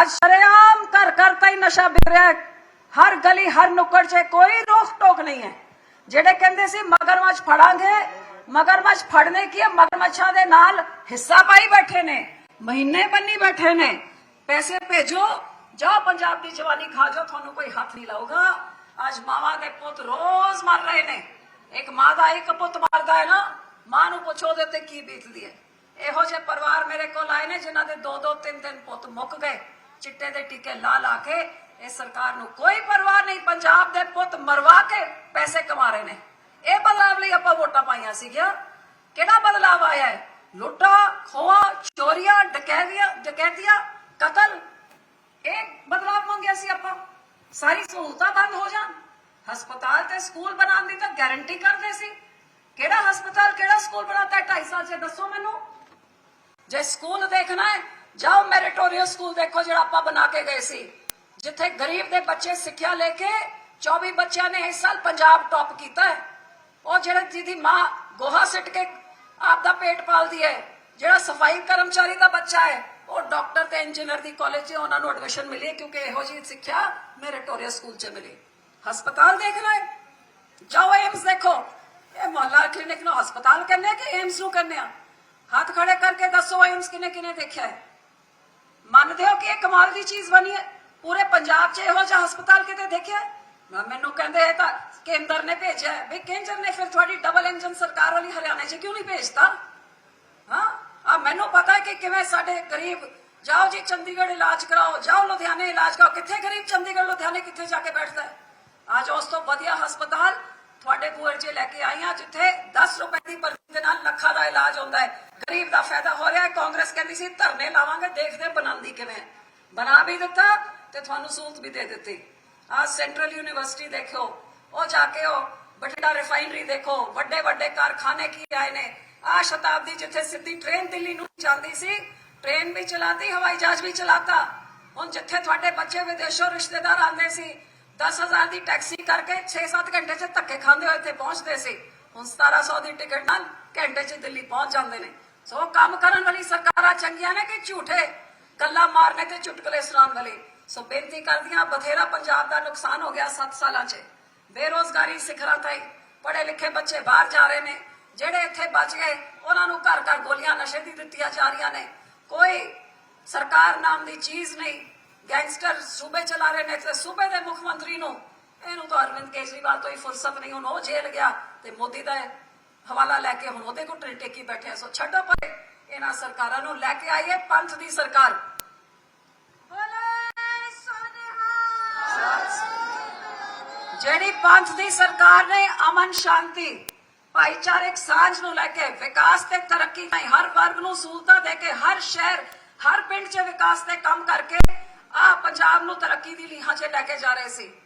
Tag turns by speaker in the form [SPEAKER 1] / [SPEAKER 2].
[SPEAKER 1] ਅੱਜ ਸ਼ਰੇਆਮ ਘਰ ਘਰ ਤਾਂ ਹੀ ਨਸ਼ਾ ਵਿਕ ਰਿਹਾ ਹਰ ਗਲੀ, ਹਰ ਨੁੱਕੜ 'ਚ ਕੋਈ ਰੋਕ ਟੋਕ ਨਹੀਂ ਹੈ। ਜਿਹੜੇ ਕਹਿੰਦੇ ਸੀ, ਮਗਰਮੱਛ ਫੜਾਂਗੇ, ਮਗਰਮੱਛ ਫੜਨੇ ਕੀ ਮਗਰਮੱਛਾਂ ਦੇ ਨਾਲ ਹਿੱਸਾ ਪਾਈ ਬੈਠੇ ਨੇ, ਮਹੀਨੇ ਬੰਨੀ ਬੈਠੇ ਨੇ। ਪੈਸੇ ਭੇਜੋ, ਜਾਓ ਪੰਜਾਬ ਦੀ ਜਵਾਨੀ ਖਾ ਜਾਓ, ਤੁਹਾਨੂੰ ਕੋਈ ਹੱਥ ਨਹੀਂ ਲਾਊਗਾ। ਅੱਜ ਮਾਵਾਂ ਦੇ ਪੁੱਤ ਰੋਜ਼ ਮਰ ਰਹੇ ਨੇ। ਇੱਕ ਮਾਂ ਦਾ ਇੱਕ ਪੁੱਤ ਮਰਦਾ ਹੈ ਨਾ, ਮਾਂ ਨੂੰ ਪੁੱਛੋ ਉਹਦੇ ਤੇ ਕੀ ਬੀਤਦੀ ਹੈ। ਇਹੋ ਜਿਹੇ ਪਰਿਵਾਰ ਮੇਰੇ ਕੋਲ ਆਏ ਨੇ ਜਿਨ੍ਹਾਂ ਦੇ ਦੋ ਦੋ ਤਿੰਨ ਤਿੰਨ ਪੁੱਤ ਮੁੱਕ ਗਏ। ਚਿੱਟੇ ਦੇ ਟੀਕੇ ਲਾ ਲਾ ਕੇ ਇਹ ਸਰਕਾਰ ਨੂੰ ਕੋਈ ਪਰਵਾਹ ਨਹੀਂ, ਪੰਜਾਬ ਦੇ ਪੁੱਤ ਮਰਵਾ ਕੇ ਪੈਸੇ ਕਮਾ ਰਹੇ ਨੇ। ਇਹ ਬਦਲਾਵ ਲਈ ਆਪਾਂ ਵੋਟਾਂ ਪਾਈਆਂ ਸੀਗੀਆਂ। ਕਿਹੜਾ ਬਦਲਾਵ ਆਇਆ ਹੈ? ਲੁੱਟਾ ਖੋਆ ਚੋਰੀਆਂ, ਡਕੈਤੀਆਂ ਡਕੈਤੀਆਂ, ਕਤਲ। ਇਹ ਬਦਲਾਵ ਮੰਗਿਆ ਸੀ ਆਪਾਂ। ਸਾਰੀ ਸਹੂਲਤਾਂ ਬੰਦ ਹੋ ਜਾਣ। ਹਸਪਤਾਲ ਤੇ ਸਕੂਲ ਬਣਾਉਣ ਦੀ ਤਾਂ ਗਾਰੰਟੀ ਕਰਦੇ ਸੀ। ਕਿਹੜਾ ਹਸਪਤਾਲ, ਕਿਹੜਾ ਸਕੂਲ ਬਣਾਤਾ 2.5 ਸਾਲ 'ਚ ਦੱਸੋ ਮੈਨੂੰ। ਜੇ ਸਕੂਲ ਦੇਖਣਾ ਹੈ ਜਾਓ ਮੈਰਿਟੋਰੀਅਸ ਸਕੂਲ ਦੇਖੋ ਜਿਹੜਾ ਆਪਾਂ ਬਣਾ ਕੇ ਗਏ ਸੀ ਜਿੱਥੇ ਗਰੀਬ ਦੇ ਬੱਚੇ ਸਿੱਖਿਆ ਲੈ ਕੇ 24 ਬੱਚਿਆਂ ਨੇ ਇਸ ਸਾਲ ਪੰਜਾਬ ਟੌਪ ਕੀਤਾ ਹੈ ਉਹ ਜਿਹੜਾ ਜਿਹਦੀ ਮਾਂ ਗੋਹਾ ਸਿੱਟ ਕੇ ਆਪਦਾ ਪੇਟ ਪਾਲਦੀ ਹੈ ਜਿਹੜਾ ਸਫ਼ਾਈ ਕਰਮਚਾਰੀ ਦਾ ਬੱਚਾ ਹੈ ਉਹ ਡਾਕਟਰ ਤੇ ਇੰਜੀਨੀਅਰ ਦੀ ਕਾਲਜ 'ਚ ਉਹਨਾਂ ਨੂੰ ਐਡਮਿਸ਼ਨ ਮਿਲੀ ਹੈ ਕਿਉਂਕਿ ਇਹੋ ਜਿਹੀ ਸਿੱਖਿਆ ਮੈਰਿਟੋਰੀਅਸ ਸਕੂਲ 'ਚ ਮਿਲੀ ਹਸਪਤਾਲ ਦੇਖਣਾ ਹੈ ਜਾਓ ਏਮਸ ਦੇਖੋ ਇਹ ਮੁਹੱਲਾ ਕਲੀਨਿਕ ਨੂੰ ਹਸਪਤਾਲ ਕਹਿੰਦੇ ਆ ਕਿ ਏਮਸ ਨੂੰ ਕਹਿੰਦੇ ਆ ਹੱਥ ਖੜੇ ਕਰਕੇ ਦੱਸੋ ਏਮਸ ਕਿਨੇ ਕਿਨੇ ਦੇਖਿਆ ਹੈ ਮੰਨਦੇ ਹੋ ਕਿ ਇਹ ਕਮਾਲ ਦੀ ਚੀਜ਼ ਬਣੀ ਹੈ ਪੂਰੇ ਪੰਜਾਬ 'ਚ ਇਹੋ ਜਿਹਾ ਹਸਪਤਾਲ ਕਿਤੇ ਦੇਖਿਆ ਹੈ? ਨਾ ਮੈਨੂੰ ਕਹਿੰਦੇ ਇਹ ਤਾਂ ਕੇਂਦਰ ਨੇ ਭੇਜਿਆ ਹੈ। ਵੀ ਕੇਂਦਰ ਨੇ ਫਿਰ ਤੁਹਾਡੀ ਡਬਲ ਇੰਜਨ ਸਰਕਾਰ ਵਾਲੀ ਹਰਿਆਣੇ 'ਚ ਕਿਉਂ ਨਹੀਂ ਭੇਜਤਾ ਹਾਂ ਆ ਮੈਨੂੰ ਪਤਾ ਹੈ ਕਿ ਕਿਵੇਂ ਸਾਡੇ ਗਰੀਬ ਜਾਓ ਜੀ ਚੰਡੀਗੜ੍ਹ ਇਲਾਜ ਕਰਾਓ ਜਾਓ ਲੁਧਿਆਣੇ ਇਲਾਜ ਕਰਾਓ ਕਿੱਥੇ ਗਰੀਬ ਚੰਡੀਗੜ੍ਹ ਲੁਧਿਆਣੇ ਕਿੱਥੇ ਜਾ ਕੇ ਬੈਠਦਾ ਹੈ ਅੱਜ ਉਸ ਤੋਂ ਵਧੀਆ ਹਸਪਤਾਲ ਤੁਹਾਡੇ ਬੂਹੇ 'ਚ ਲੈ ਕੇ ਆਈਆਂ, ਜਿੱਥੇ 10 ਰੁਪਏ ਦੀ ਪਰਚੀ ਦੇ ਨਾਲ ਲੱਖਾਂ ਦਾ ਇਲਾਜ ਹੁੰਦਾ ਹੈ। ਗਰੀਬ ਦਾ ਫਾਇਦਾ ਹੋ ਰਿਹਾ ਹੈ। ਕਾਂਗਰਸ ਕਹਿੰਦੀ ਸੀ, ਧਰਨੇ ਲਾਵਾਂਗੇ, ਦੇਖਦੇ ਬਣਾਉਂਦੀ ਕਿਵੇਂ ਬਣਾ ਵੀ ਦਿੱਤਾ ਤੇ ਤੁਹਾਨੂੰ ਸਹੂਲਤ ਵੀ ਦੇ ਦਿੱਤੀ। ਆ ਸੈਂਟਰਲ ਯੂਨੀਵਰਸਿਟੀ ਦੇਖੋ ਉਹ ਜਾ ਕੇ ਉਹ ਬਠਿੰਡਾ ਰਿਫਾਈਨਰੀ ਦੇਖੋ ਵੱਡੇ ਵੱਡੇ ਕਾਰਖਾਨੇ ਕੀ ਆਏ ਨੇ। ਆ ਸ਼ਤਾਬਦੀ ਜਿੱਥੇ ਸਿੱਧੀ ਟ੍ਰੇਨ ਦਿੱਲੀ ਨੂੰ ਜਾਂਦੀ ਸੀ, ਟ੍ਰੇਨ ਵੀ ਚਲਾਤੀ, ਹਵਾਈ ਜਹਾਜ਼ ਵੀ ਚਲਾਤਾ। ਹੁਣ ਜਿੱਥੇ ਤੁਹਾਡੇ ਬੱਚੇ ਵਿਦੇਸ਼ੋਂ ਰਿਸ਼ਤੇਦਾਰ ਆਉਂਦੇ ਸੀ 10000 ਦੀ ਟੈਕਸੀ ਕਰਕੇ 6-7 ਘੰਟੇ 'ਚ ਧੱਕੇ ਖਾਂਦੇ ਹੋਏ ਇੱਥੇ ਪਹੁੰਚਦੇ ਸੀ। ਹੁਣ 1700 ਦੀ ਟਿਕਟ ਨਾਲ ਘੰਟੇ 'ਚ ਦਿੱਲੀ ਪਹੁੰਚ ਜਾਂਦੇ ਨੇ। ਸੋ ਕੰਮ ਕਰਨ ਵਾਲੀ ਸਰਕਾਰਾਂ ਚੰਗੀਆਂ ਨੇ ਕਿ ਝੂਠੇ? ਗੱਲਾਂ ਮਾਰਨੇ ਤੇ ਚੁਟਕਲੇ ਸੁਣਾਉਣ ਵਾਲੀ। ਸੋ ਬੇਨਤੀ ਕਰਦੀਆਂ ਬਥੇਰਾ ਪੰਜਾਬ ਦਾ ਨੁਕਸਾਨ ਹੋ ਗਿਆ 7 ਸਾਲਾਂ 'ਚ। ਬੇਰੋਜ਼ਗਾਰੀ ਸਿਖਰਾਂ ਤਾਈ। ਪੜ੍ਹੇ ਲਿਖੇ ਬੱਚੇ ਬਾਹਰ ਜਾ ਰਹੇ ਨੇ। ਜਿਹੜੇ ਇੱਥੇ ਬਚ ਗਏ, ਉਹਨਾਂ ਨੂੰ ਘਰ ਘਰ ਗੋਲੀਆਂ ਨਸ਼ੇ ਦੀ ਦਿੱਤੀਆਂ ਜਾ ਰਹੀਆਂ ਨੇ। ਕੋਈ ਸਰਕਾਰ ਨਾਮ ਦੀ ਚੀਜ਼ ਨਹੀਂ। ਗੈਂਗਸਟਰ ਸੂਬੇ ਚਲਾ ਰਹੇ ਨੇ ਤੇ ਸੂਬੇ ਦੇ ਮੁੱਖ ਮੰਤਰੀ ਨੂੰ ਇਹਨੂੰ ਤਾਂ ਅਰਵਿੰਦ ਕੇਜਰੀਵਾਲ ਤੋਂ ਹੀ ਫੁਰਸਤ ਨਹੀਂ ਹੁਣ ਉਹ ਜੇਲ੍ਹ ਗਿਆ ਤੇ ਮੋਦੀ ਦਾ ਹਵਾਲਾ ਲੈ ਕੇ ਹੁਣ ਉਹਦੇ ਕੋਲ ਟੇਕੀ ਬੈਠੇ। ਸੋ ਛੱਡੋ ਪਰੇ ਇਹਨਾਂ ਸਰਕਾਰਾਂ ਨੂੰ ਲੈ ਕੇ ਆਈਏ ਪੰਥ ਦੀ ਸਰਕਾਰ ਜਿਹੜੀ ਪੰਥ ਦੀ ਸਰਕਾਰ ਨੇ ਅਮਨ ਸ਼ਾਂਤੀ ਭਾਈਚਾਰਕ ਸਾਂਝ ਨੂੰ ਲੈ ਕੇ ਵਿਕਾਸ ਤੇ ਤਰੱਕੀ ਲਈ ਹਰ ਵਰਗ ਨੂੰ ਸਹੂਲਤਾਂ ਦੇ ਕੇ ਹਰ ਸ਼ਹਿਰ ਹਰ ਪਿੰਡ 'ਚ ਵਿਕਾਸ ਦੇ ਕੰਮ ਕਰਕੇ ਆ ਪੰਜਾਬ ਨੂੰ ਤਰੱਕੀ ਦੀ ਲੀਹਾਂ 'ਚ ਲੈ ਕੇ ਜਾ ਰਹੇ ਸੀ।